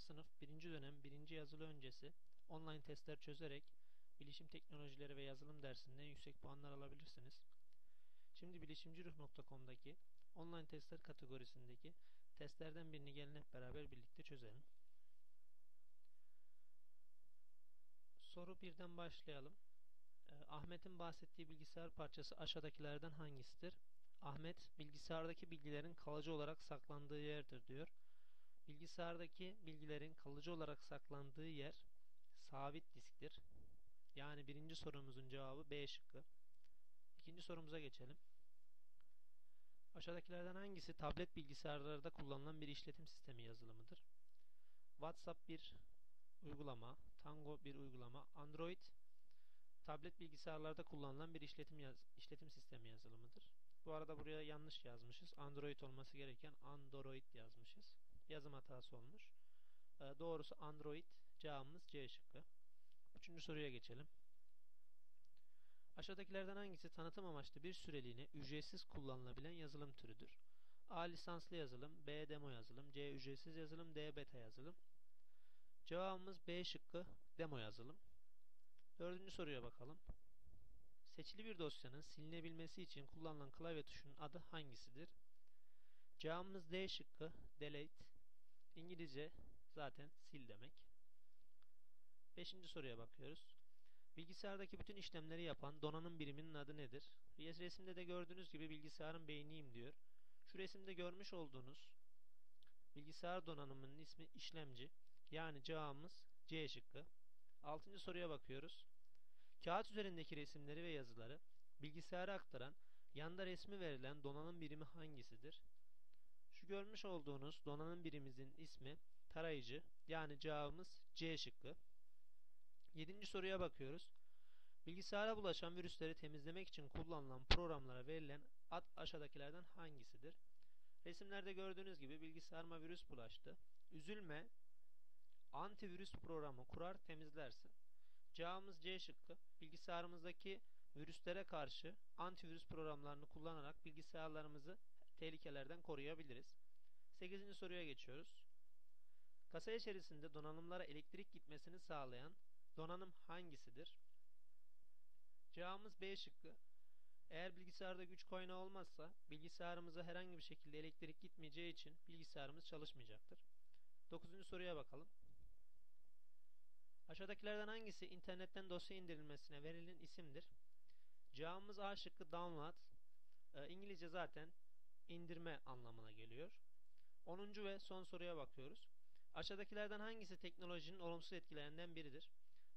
6. sınıf 1. dönem 1. yazılı öncesi online testler çözerek bilişim teknolojileri ve yazılım dersinden yüksek puanlar alabilirsiniz. Şimdi bilişimciruh.com'daki online testler kategorisindeki testlerden birini gelin hep beraber birlikte çözelim. Soru birden başlayalım. Ee, Ahmet'in bahsettiği bilgisayar parçası aşağıdakilerden hangisidir? Ahmet bilgisayardaki bilgilerin kalıcı olarak saklandığı yerdir diyor. Bilgisayardaki bilgilerin kalıcı olarak saklandığı yer sabit disktir. Yani birinci sorumuzun cevabı B şıkkı. İkinci sorumuza geçelim. Aşağıdakilerden hangisi tablet bilgisayarlarda kullanılan bir işletim sistemi yazılımıdır? WhatsApp bir uygulama, Tango bir uygulama, Android tablet bilgisayarlarda kullanılan bir işletim yaz işletim sistemi yazılımıdır. Bu arada buraya yanlış yazmışız. Android olması gereken Android yazmışız. Yazım hatası olmuş. Ee, doğrusu Android. Cevabımız C şıkkı. Üçüncü soruya geçelim. Aşağıdakilerden hangisi tanıtım amaçlı bir süreliğine ücretsiz kullanılabilen yazılım türüdür? A. Lisanslı yazılım B. Demo yazılım C. Ücretsiz yazılım D. Beta yazılım Cevabımız B şıkkı demo yazılım. Dördüncü soruya bakalım. Seçili bir dosyanın silinebilmesi için kullanılan klavye tuşunun adı hangisidir? Cevabımız D şıkkı delete. İngilizce zaten sil demek. Beşinci soruya bakıyoruz. Bilgisayardaki bütün işlemleri yapan donanım biriminin adı nedir? Resimde de gördüğünüz gibi bilgisayarın beyniyim diyor. Şu resimde görmüş olduğunuz bilgisayar donanımının ismi işlemci. Yani cevabımız C şıkkı. Altıncı soruya bakıyoruz. Kağıt üzerindeki resimleri ve yazıları bilgisayara aktaran, yanda resmi verilen donanım birimi hangisidir? Görmüş olduğunuz donanım birimimizin ismi tarayıcı. Yani cevabımız C şıkkı. Yedinci soruya bakıyoruz. Bilgisayara bulaşan virüsleri temizlemek için kullanılan programlara verilen ad aşağıdakilerden hangisidir? Resimlerde gördüğünüz gibi bilgisayarıma virüs bulaştı. Üzülme, antivirüs programı kurar temizlersin. Cevabımız C şıkkı. Bilgisayarımızdaki virüslere karşı antivirüs programlarını kullanarak bilgisayarlarımızı tehlikelerden koruyabiliriz. 8. soruya geçiyoruz. Kasa içerisinde donanımlara elektrik gitmesini sağlayan donanım hangisidir? Cevabımız B şıkkı. Eğer bilgisayarda güç kaynağı olmazsa bilgisayarımıza herhangi bir şekilde elektrik gitmeyeceği için bilgisayarımız çalışmayacaktır. 9. soruya bakalım. Aşağıdakilerden hangisi internetten dosya indirilmesine verilen isimdir? Cevabımız A şıkkı download. E, İngilizce zaten indirme anlamına geliyor. 10. ve son soruya bakıyoruz. Aşağıdakilerden hangisi teknolojinin olumsuz etkilerinden biridir?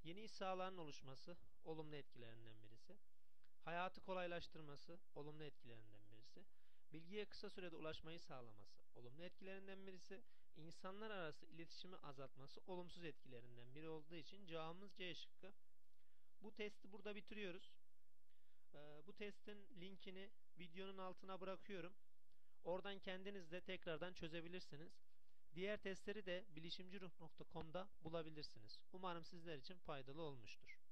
Yeni iş sahalarının oluşması olumlu etkilerinden birisi. Hayatı kolaylaştırması olumlu etkilerinden birisi. Bilgiye kısa sürede ulaşmayı sağlaması olumlu etkilerinden birisi. İnsanlar arası iletişimi azaltması olumsuz etkilerinden biri olduğu için cevabımız C şıkkı. Bu testi burada bitiriyoruz. Ee, bu testin linkini videonun altına bırakıyorum. Oradan kendiniz de tekrardan çözebilirsiniz. Diğer testleri de bilişimciruh.com'da bulabilirsiniz. Umarım sizler için faydalı olmuştur.